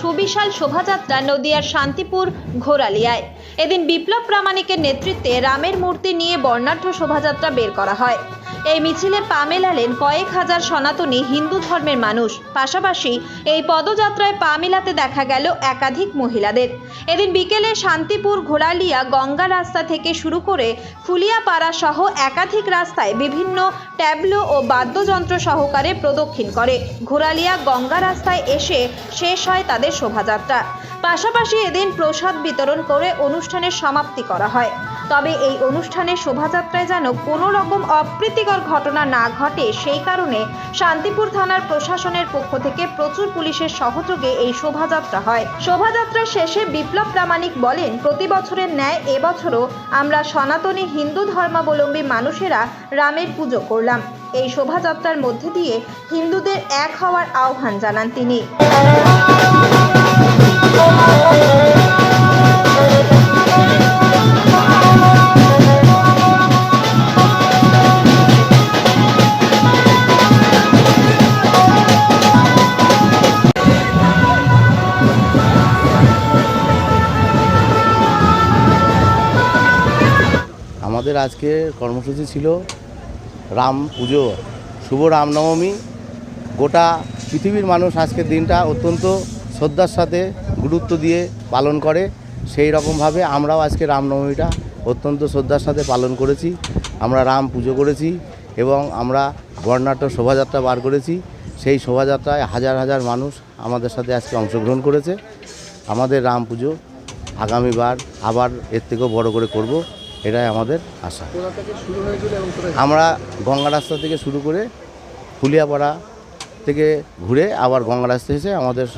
সুবিশাল শোভাযাত্রা নদিয়ার শান্তিপুর ঘোরালিয়ায়। এদিন বিপ্লব প্রামাণিকের নেতৃত্বে রামের মূর্তি নিয়ে বর্ণাঢ্য শোভাযাত্রা বের করা হয়। এই মিছিলে পা মেলালেন কয়েক হাজার সনাতনী হিন্দু ধর্মের মানুষ। পাশাপাশি এই পদযাত্রায় পা মেলাতে দেখা গেল একাধিক মহিলাদের। এদিন বিকেলে শান্তিপুর ঘোড়ালিয়া গঙ্গা রাস্তা থেকে শুরু করে ফুলিয়াপাড়া সহ একাধিক রাস্তায় বিভিন্ন ট্যাবলো ও বাদ্যযন্ত্র সহকারে প্রদক্ষিণ করে। ঘোড়ালিয়া গঙ্গা রাস্তায় এসে শেষ হয় তাদের শোভাযাত্রা। পাশাপাশি এদিন প্রসাদ বিতরণ করে অনুষ্ঠানের সমাপ্তি করা হয়। তবে এই অনুষ্ঠানের শোভাযাত্রায় যেন কোনো রকম অপ্রীতিকর ঘটনা না ঘটে, সেই কারণে শান্তিপুর থানার প্রশাসনের পক্ষ থেকে প্রচুর পুলিশের সহযোগে এই শোভাযাত্রা হয়। শোভাযাত্রা শেষে বিপ্লব প্রামাণিক বলেন, প্রতি বছরের ন্যায় এবছরও আমরা সনাতনী হিন্দু ধর্মাবলম্বী মানুষেরা রামের পুজো করলাম। এই শোভাযাত্রার মধ্যে দিয়ে হিন্দুদের এক হওয়ার আহ্বান জানান তিনি। আমাদের আজকে কর্মসূচি ছিল রাম পুজো শুভ রামনবমী। গোটা পৃথিবীর মানুষ আজকের দিনটা অত্যন্ত শ্রদ্ধার সাথে গুরুত্ব দিয়ে পালন করে সেই রকমভাবে আমরাও আজকে রামনবমীটা অত্যন্ত শ্রদ্ধার সাথে পালন করেছি। আমরা রাম পুজো করেছি এবং আমরা বর্ণাঢ্য শোভাযাত্রা বার করেছি। সেই শোভাযাত্রায় হাজার হাজার মানুষ আমাদের সাথে আজকে অংশগ্রহণ করেছে। আমাদের রাম পুজো আগামীবার আবার এর থেকেও বড় করে করব এটাই আমাদের আশা। আমরা গঙ্গা রাস্তা থেকে শুরু করে ফুলিয়াপাড়া থেকে ঘুরে আবার গঙ্গা রাস্তা এসে আমাদের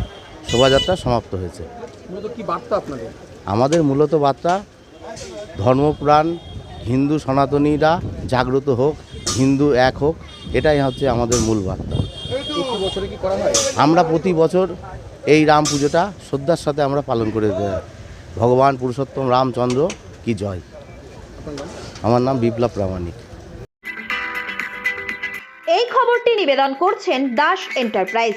শোভাযাত্রা সমাপ্ত হয়েছে। মূলত কি বার্তা আপনাদের? আমাদের মূলত বার্তা ধর্মপ্রাণ হিন্দু সনাতনীরা জাগ্রত হোক হিন্দু এক হোক এটাই হচ্ছে আমাদের মূল বার্তা। প্রতি বছরে কি করা হয়? আমরা প্রতি বছর এই রাম পুজোটা শ্রদ্ধার সাথে আমরা পালন করে দেয় ভগবান পুরুষোত্তম রামচন্দ্র কি জয়। আমার নাম বিপ্লব প্রামাণিক। এই খবরটি নিবেদন করছেন দাস এন্টারপ্রাইজ।